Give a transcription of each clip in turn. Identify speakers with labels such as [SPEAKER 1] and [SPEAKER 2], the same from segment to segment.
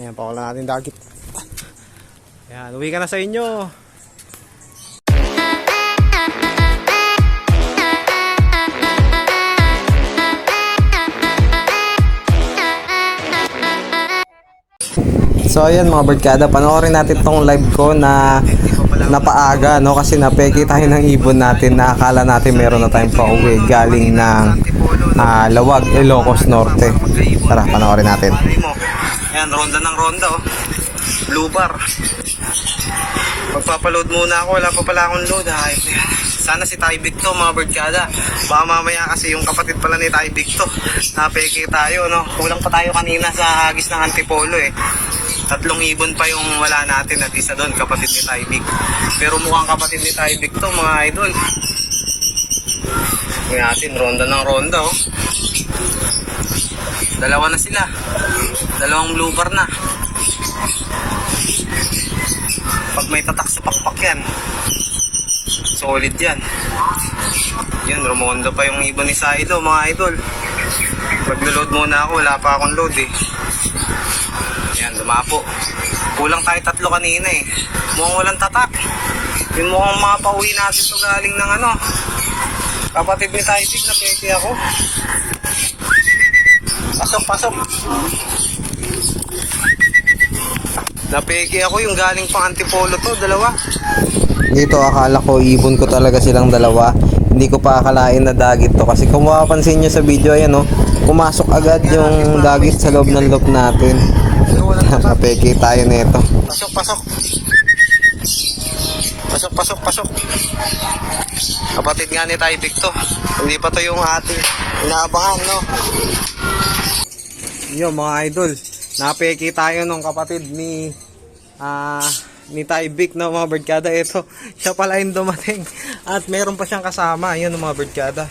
[SPEAKER 1] Ayan, pakula natin dagit. Ayan, uwi ka na sa inyo. So ayan mga birdkada, panoorin natin tong live ko na napaaga no kasi napeki tayo ng ibon natin na akala natin meron na tayong pauwi galing ng ah, Lawag, Ilocos Norte. Tara, panoorin natin. Ayan, ronda ng ronda oh. Blue bar. Magpapaload muna ako, wala pa pala akong load. Ay, sana si Tybig to mga birdkada. Baka mamaya kasi yung kapatid pala ni Tybig to. Napeke tayo, no? Kulang pa tayo kanina sa hagis ng Antipolo eh. Tatlong ibon pa yung wala natin at isa doon, kapatid ni Tybig. Pero mukhang kapatid ni Tybig to mga idol. Tingnan natin, ronda ng ronda oh. Dalawa na sila. Dalawang blue bar na. Pag may tatak sa pakpak yan, solid yan. Yan, rumonda pa yung ibon ni Saido, mga idol. Maglo-load muna ako, wala pa akong load eh. Yan, dumapo. Kulang tayo tatlo kanina eh. Mukhang walang tatak. Yun mukhang mapauwi natin to galing ng ano. Kapatid ni Typig, napeke ako. Pasok, pasok. Napeke ako yung galing pang antipolo to, dalawa. Dito akala ko ibon ko talaga silang dalawa. Hindi ko pa akalain na dagit to kasi kung mapapansin nyo sa video ayan oh, pumasok agad yung dagit sa loob ng loop natin. Napeke tayo nito. Pasok, pasok. Pasok, pasok, pasok. Kapatid nga ni Tyvik to. Hindi pa to yung ating inaabangan, no? Yo, mga idol. Napeki tayo nung kapatid ni ah ni Tyvik na mga birdkada. Ito, siya pala yung dumating. At meron pa siyang kasama. Yun mga birdkada.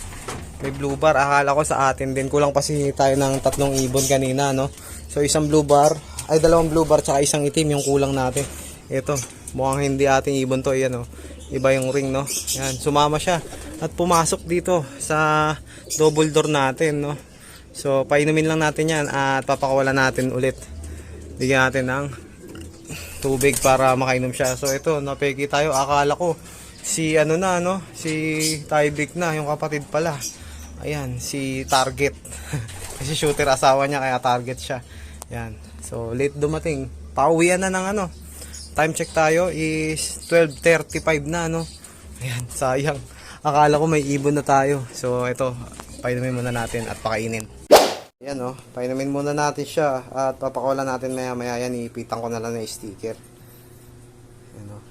[SPEAKER 1] May blue bar. Akala ko sa atin din. Kulang pa si tayo ng tatlong ibon kanina, no? So, isang blue bar. Ay, dalawang blue bar tsaka isang itim yung kulang natin. Ito, mukhang hindi ating ibon to. Yan, oh. Iba yung ring, no? Yan, sumama siya. At pumasok dito sa double door natin, no? So, painumin lang natin yan at papakawalan natin ulit. Bigyan natin ng tubig para makainom siya. So, ito, napeki tayo. Akala ko, si ano na, no? Si Tybik na, yung kapatid pala. Ayan, si Target. Kasi shooter asawa niya, kaya target siya. Yan. So, late dumating. Pauwian na ng ano. Time check tayo is 12.35 na, no? Ayan, sayang. Akala ko may ibon na tayo. So, ito, painumin muna natin at pakainin. Ayan, oh. Painumin muna natin siya at papakawalan natin maya maya yan. Ipitan ko na lang ng sticker. Ayan, oh.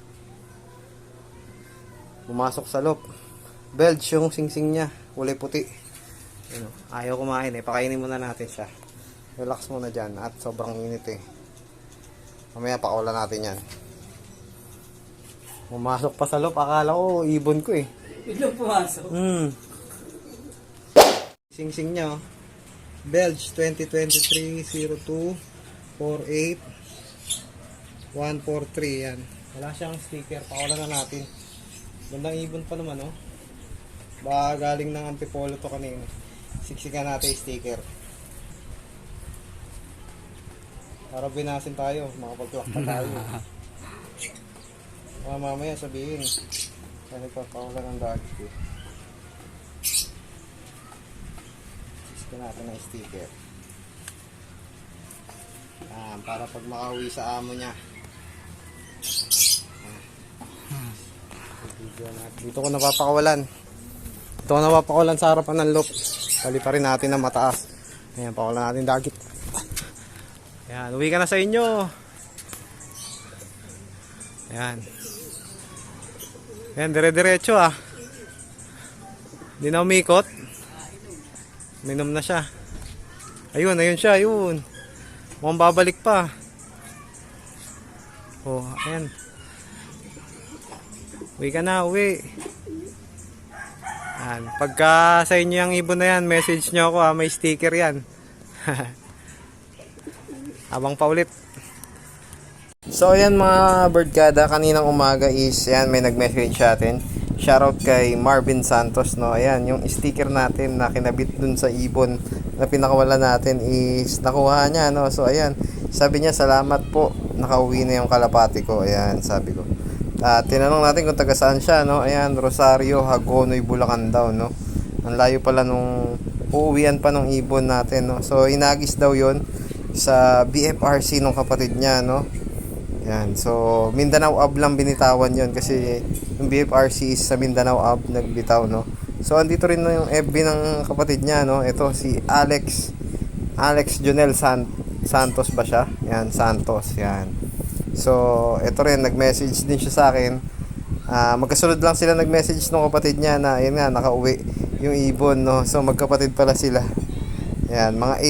[SPEAKER 1] Pumasok sa loob. Belge yung singsing niya. Kulay puti. Ayan, oh. Ayaw kumain eh. Pakainin muna natin siya. Relax muna dyan. At sobrang init eh. Mamaya pakawalan natin yan. Pumasok pa sa loob. Akala ko ibon ko eh.
[SPEAKER 2] Biglang pumasok.
[SPEAKER 1] Hmm. Sing-sing niya. oh. Belge 2023-02-48 143 yan. Wala siyang sticker. Pakawalan na natin. Gandang ibon pa naman oh. Baka galing ng antipolo to kanina. Siksikan natin yung sticker. Para binasin tayo. Makapag-clock pa tayo. Baka mamaya sabihin. Kaya nagpapakawalan ng dagit eh. Gusto natin ng sticker. Yan, para pag makauwi sa amo niya. Dito ko napapakawalan. Dito ko napapakawalan sa harapan ng loop. Tali pa rin natin ng mataas. Ayan, pakawalan natin dagit. Ayan, uwi ka na sa inyo. Ayan. Ayan, dire-diretso ah. Hindi na umikot. Minom na siya. Ayun, ayun siya, ayun. Mukhang babalik pa. Oh, ayan. Uwi ka na, uwi. Ayan. Pagka sa inyo yung ibon na yan, message nyo ako ha, may sticker yan. Abang pa ulit. So ayan mga birdkada, kaninang umaga is yan may nag-message sa atin. Shoutout kay Marvin Santos no. Ayan, yung sticker natin na kinabit dun sa ibon na pinakawala natin is nakuha niya no. So ayan, Sabi niya, salamat po. Nakauwi na yung kalapati ko. Ayan, sabi ko. Ah, tinanong natin kung taga saan siya, no? Ayan, Rosario, Hagonoy, Bulacan daw, no? Ang layo pala nung uuwian pa nung ibon natin, no? So, inagis daw yon sa BFRC nung kapatid niya, no? Yan. So, Mindanao Ab lang binitawan yon kasi yung BFRC is sa Mindanao Ab nagbitaw, no? So, andito rin no yung FB ng kapatid niya, no? Ito, si Alex Alex Jonel San Santos ba siya? Yan, Santos. Yan. So, ito rin, nag-message din siya sa akin. Ah, magkasunod lang sila nag-message ng kapatid niya na, yun nga, nakauwi yung ibon, no? So, magkapatid pala sila. Yan, mga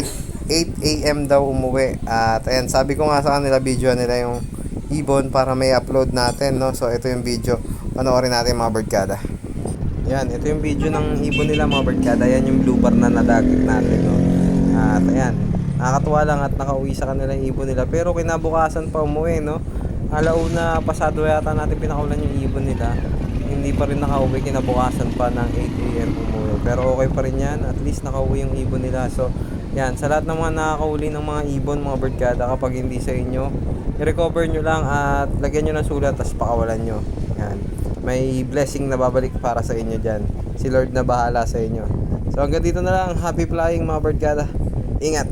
[SPEAKER 1] 8, 8 a.m. daw umuwi. At, ayan, sabi ko nga sa kanila, video nila yung ibon para may upload natin, no? So, ito yung video. Panoorin natin mga birdkada. Yan, ito yung video ng ibon nila mga birdkada. Yan yung blue bar na nadagit natin, no? At, ayan, nakakatuwa lang at nakauwi sa kanila yung ibon nila. Pero kinabukasan pa umuwi, no? Alauna pasado yata natin pinakawalan yung ibon nila. Hindi pa rin nakauwi kinabukasan pa ng 8 a.m. umuwi. Pero okay pa rin yan. At least nakauwi yung ibon nila. So, yan. Sa lahat ng mga nakakauli ng mga ibon, mga birdkada, kapag hindi sa inyo, i-recover nyo lang at lagyan nyo ng sulat tapos pakawalan nyo. Yan. May blessing na babalik para sa inyo dyan. Si Lord na bahala sa inyo. So hanggang dito na lang. Happy flying mga birdkada. Ingat!